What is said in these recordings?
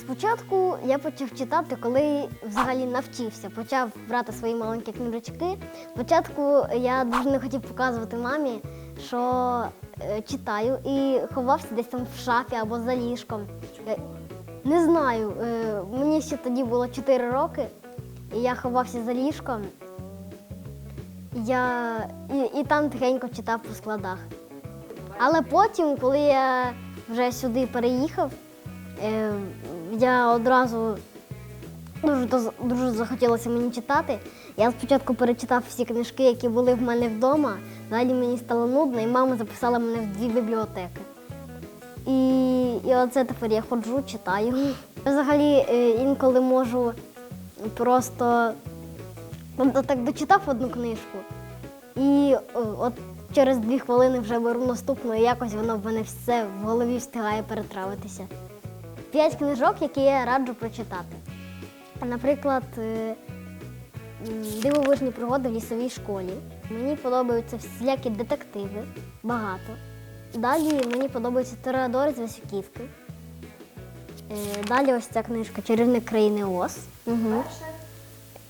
Спочатку я почав читати, коли взагалі навчився, почав брати свої маленькі книжечки. Спочатку я дуже не хотів показувати мамі, що е, читаю, і ховався десь там в шафі або за ліжком. Е, Не знаю, е, мені ще тоді було 4 роки, і я ховався за ліжком. Я і, і там тихенько читав по складах. Але потім, коли я вже сюди переїхав, я одразу дуже, дуже захотілося мені читати. Я спочатку перечитав всі книжки, які були в мене вдома. Далі мені стало нудно, і мама записала мене в дві бібліотеки. І, і оце тепер я ходжу, читаю. Взагалі е, інколи можу просто так дочитав одну книжку, і о, от через дві хвилини вже беру наступну, і якось воно в мене все в голові встигає перетравитися. П'ять книжок, які я раджу прочитати. Наприклад, е, дивовижні пригоди в лісовій школі. Мені подобаються всілякі детективи, багато. Далі мені подобається Тореадор з Васюківки. Е, Далі ось ця книжка Чарівник країни Оз. Угу.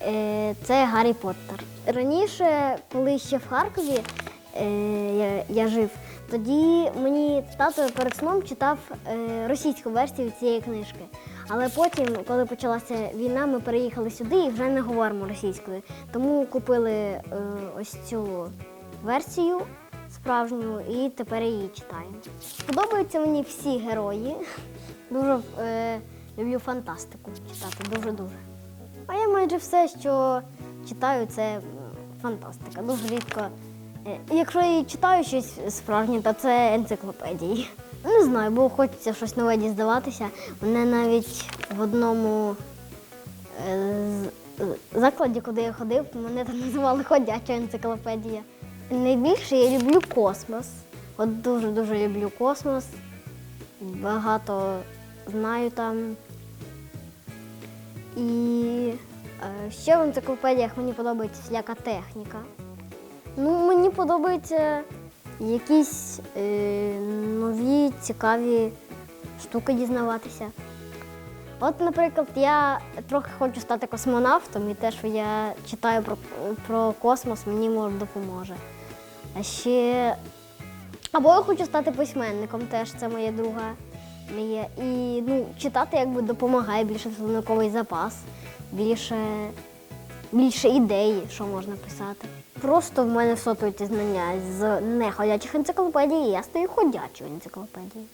Е, Це Гаррі Поттер. Раніше, коли ще в Харкові я жив, тоді мені тато перед сном читав е, російську версію цієї книжки. Але потім, коли почалася війна, ми переїхали сюди і вже не говоримо російською. Тому купили е, ось цю версію справжню і тепер її читаємо. Подобаються мені всі герої. Дуже е, люблю фантастику читати, дуже-дуже. А я майже все, що читаю, це фантастика. Дуже рідко. Якщо і читаю щось справжнє, то це енциклопедії. Не знаю, бо хочеться щось нове дізнаватися. Мене навіть в одному е, закладі, куди я ходив, мене там називали ходяча енциклопедія. Найбільше я люблю космос. От дуже-дуже люблю космос. Багато знаю там. І е, ще в енциклопедіях мені подобається всіляка техніка. Ну, мені подобаються якісь е, нові цікаві штуки дізнаватися. От, наприклад, я трохи хочу стати космонавтом, і те, що я читаю про, про космос, мені може допоможе. А ще або я хочу стати письменником, теж це моя друга мрія. І ну, читати якби допомагає більше словниковий запас, більше, більше ідей, що можна писати. Просто в мене сотують знання з неходячих енциклопедій, я стаю ходячою енциклопедією.